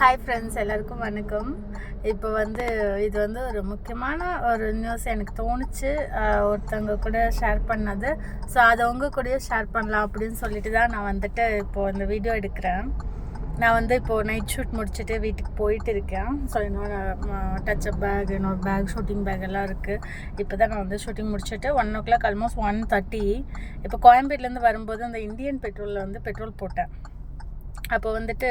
Hi friends எல்லாருக்கும் வணக்கம். இப்போ வந்து இது வந்து ஒரு முக்கியமான ஒரு நியூஸ் எனக்கு தோணுச்சு. ஒருத்தவங்க கூட ஷேர் பண்ணது. ஸோ அதை உங்க கூடயே ஷேர் பண்ணலாம் அப்படின்னு சொல்லிட்டு தான் நான் வந்துட்டு இப்போது இந்த வீடியோ எடுக்கிறேன். நான் வந்து இப்போது நைட் ஷூட் முடிச்சுட்டு வீட்டுக்கு போயிட்டு இருக்கேன். ஸோ என்னோட டச்சப் பேக் இன்னொரு பேக் ஷூட்டிங் பேக் எல்லாம் இருக்குது இப்போ தான் நான் வந்து ஷூட்டிங் முடிச்சுட்டு one o'clock almost one thirty இப்போ கோயம்பேட்லேருந்து வரும்போது அந்த இந்தியன் பெட்ரோலில் வந்து பெட்ரோல் போட்டேன். அப்போ வந்துட்டு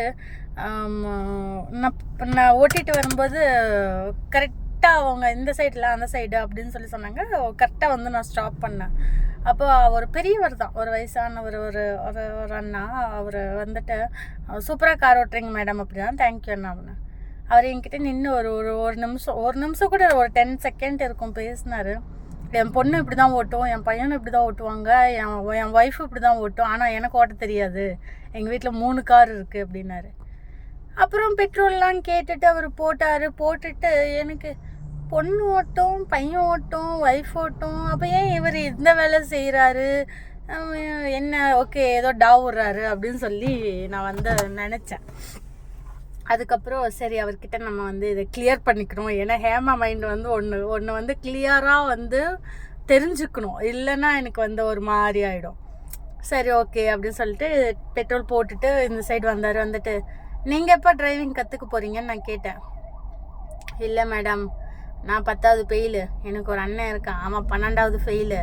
நான் நான் ஓட்டிட்டு வரும்போது கரெக்டாக அவங்க இந்த சைடில் அந்த சைடு அப்படின்னு சொல்லி சொன்னாங்க. கரெக்டாக வந்து நான் ஸ்டாப் பண்ணேன். அப்போ ஒரு பெரியவர் தான். ஒரு வயசானவர் ஒரு ஒரு ஒரு அண்ணா. அவர் வந்துட்டு சூப்பராக கார் ஓட்டுறீங்க மேடம் அப்படி தான் தேங்க்யூ அண்ணா அப்படின்னு அவர் என்கிட்ட நின்று ஒரு ஒரு ஒரு நிமிஷம் ஒரு நிமிஷம் கூட ஒரு டென் செகண்ட் இருக்கும் பேசினார். என் பொண்ணு இப்படி தான் ஓட்டும் என் பையனும் இப்படி தான் ஓட்டுவாங்க என் என் ஒய்ஃப் இப்படி தான் ஓட்டும் ஆனால் எனக்கு ஓட்ட தெரியாது. எங்கள் வீட்டில் மூணு கார் இருக்குது அப்படின்னாரு. அப்புறம் பெட்ரோல்லாம் கேட்டுட்டு அவர் போட்டார். போட்டுட்டு எனக்கு பொண்ணு ஓட்டும் பையன் ஓட்டும் ஒய்ஃப் ஓட்டும். அப்போ ஏன் இவர் இந்த வேலை செய்கிறாரு என்ன ஓகே ஏதோ டாவ் அப்படின்னு சொல்லி நான் வந்து நினச்சேன். அதுக்கப்புறம் சரி அவர்கிட்ட நம்ம வந்து இதை கிளியர் பண்ணிக்கணும். ஏன்னா ஹேமா மைண்ட் வந்து ஒன்று ஒன்று வந்து கிளியராக வந்து தெரிஞ்சுக்கணும். இல்லைன்னா எனக்கு வந்து ஒரு மாதிரி ஆகிடும் சரி ஓகே அப்படின்னு சொல்லிட்டு பெட்ரோல் போட்டுட்டு இந்த சைடு வந்தார். வந்துட்டு நீங்கள் எப்போ டிரைவிங் கற்றுக்க போகிறீங்கன்னு நான் கேட்டேன். இல்லை மேடம் நான் பத்தாவது ஃபெயிலு எனக்கு ஒரு அண்ணன் இருக்கான் அவன் பன்னெண்டாவது ஃபெயிலு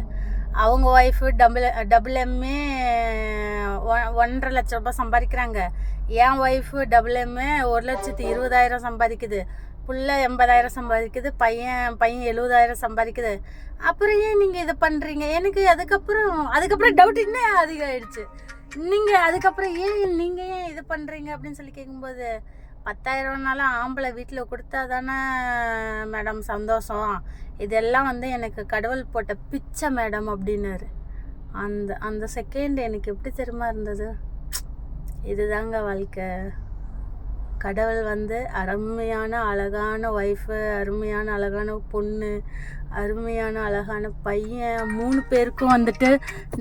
அவங்க ஒய்ஃபு டபுள் டபுள் எம்ஏ ஒன்றரை லட்ச ரூபாய் சம்பாதிக்கிறாங்க. என் ஒய்ஃபு டபுள் எம்மு ஒரு லட்சத்து இருபதாயிரம் சம்பாதிக்குது. புள்ள எண்பதாயிரம் சம்பாதிக்குது. பையன் பையன் எழுபதாயிரம் சம்பாதிக்குது. அப்புறம் ஏன் நீங்கள் இதை பண்ணுறீங்க எனக்கு அதுக்கப்புறம் அதுக்கப்புறம் டவுட் இன்னும் அதிகமாகிடுச்சு நீங்கள் அதுக்கப்புறம் ஏன் நீங்கள் ஏன் இது பண்ணுறீங்க அப்படின்னு சொல்லி கேட்கும்போது பத்தாயிரம்னாலும் ஆம்பளை வீட்டில் கொடுத்தா தானே மேடம் சந்தோஷம். இதெல்லாம் வந்து எனக்கு கடவுள் போட்ட பிச்சை மேடம் அப்படின்னாரு. அந்த அந்த செகண்ட் எனக்கு எப்படி தெரியுமா இருந்தது? இதுதாங்க வாழ்க்கை. கடவுள் வந்து அருமையான அழகான ஒய்ஃபு அருமையான அழகான பொண்ணு அருமையான அழகான பையன். மூணு பேருக்கும் வந்துட்டு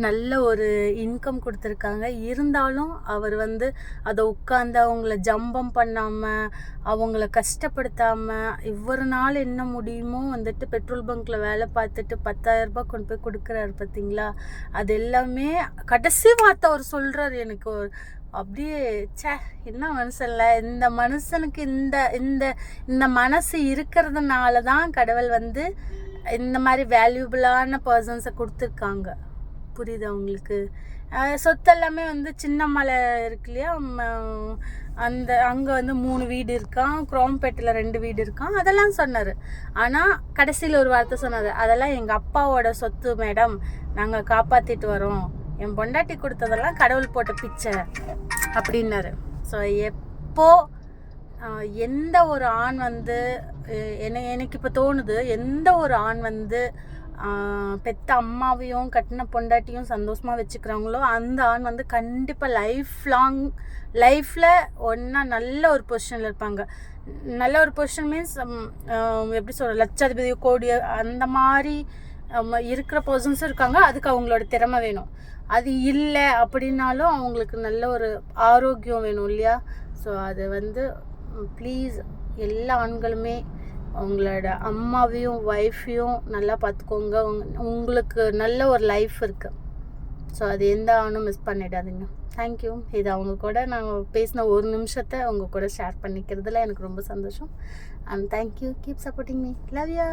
நல்ல ஒரு இன்கம் கொடுத்துருக்காங்க. இருந்தாலும் அவர் வந்து அதை உட்காந்து அவங்கள ஜம்பம் பண்ணாமல் அவங்கள கஷ்டப்படுத்தாமல் இவ்வொரு நாள் என்ன முடியுமோ வந்துட்டு பெட்ரோல் பங்க்கில் வேலை பார்த்துட்டு பத்தாயிரம் ரூபாய் கொண்டு போய் கொடுக்குறாரு பார்த்தீங்களா? அது எல்லாமே கடைசி வார்த்தை அவர் சொல்கிறார் எனக்கு. ஒரு அப்படியே சே என்ன மனுஷன்ல? இந்த மனுஷனுக்கு இந்த இந்த இந்த மனசு இருக்கிறதுனால தான் கடவுள் வந்து இந்த மாதிரி வேல்யூபிளான பர்சன்ஸை கொடுத்துருக்காங்க. புரியுதா உங்களுக்கு? சொத்தெல்லாமே சொத்து எல்லாமே வந்து சின்ன மலை இருக்கு இல்லையா? ம- அந்த அங்கே வந்து மூணு வீடு இருக்கான் குரோம்பேட்டில் ரெண்டு வீடு இருக்கான் அதெல்லாம் சொன்னார். ஆனால் கடைசியில் ஒரு வார்த்தை சொன்னார். அதெல்லாம் எங்கள் அப்பாவோட சொத்து மேடம் நாங்கள் காப்பாற்றிட்டு வரோம். என் பொண்டாட்டி கொடுத்ததெல்லாம் கடவுள் போட்ட பிச்சை அப்படின்னாரு. ஸோ எப்போ எந்த ஒரு ஆண் வந்து என்ன எனக்கு இப்போ தோணுது எந்த ஒரு ஆண் வந்து பெத்த அம்மாவையும் கட்டின பொண்டாட்டியும் சந்தோஷமாக வச்சுக்கிறாங்களோ அந்த ஆண் வந்து கண்டிப்பாக லைஃப் லாங் லைஃப்பில் ஒன்றா நல்ல ஒரு பொசிஷனில் இருப்பாங்க. நல்ல ஒரு பொசிஷன் மீன்ஸ் எப்படி சொல்கிற லட்சாதிபதி கோடி அந்த மாதிரி இருக்கிற பர்சன்ஸும் இருக்காங்க அதுக்கு அவங்களோட திறமை வேணும். அது இல்லை அப்படின்னாலும் அவங்களுக்கு நல்ல ஒரு ஆரோக்கியம் வேணும் இல்லையா? ஸோ அது வந்து ப்ளீஸ் எல்லா ஆண்களுமே உங்களோட அம்மாவையும் ஒய்ஃபையும் நல்லா பார்த்துக்கோங்க. உங்களுக்கு நல்ல ஒரு லைஃப் இருக்குது ஸோ அது எந்த ஆணும் மிஸ் பண்ணிடாதீங்க. தேங்க்யூ இது அவங்க கூட நான் பேசின ஒரு நிமிஷத்தை அவங்க கூட ஷேர் பண்ணிக்கிறதுல எனக்கு ரொம்ப சந்தோஷம். And thank you keep supporting me love you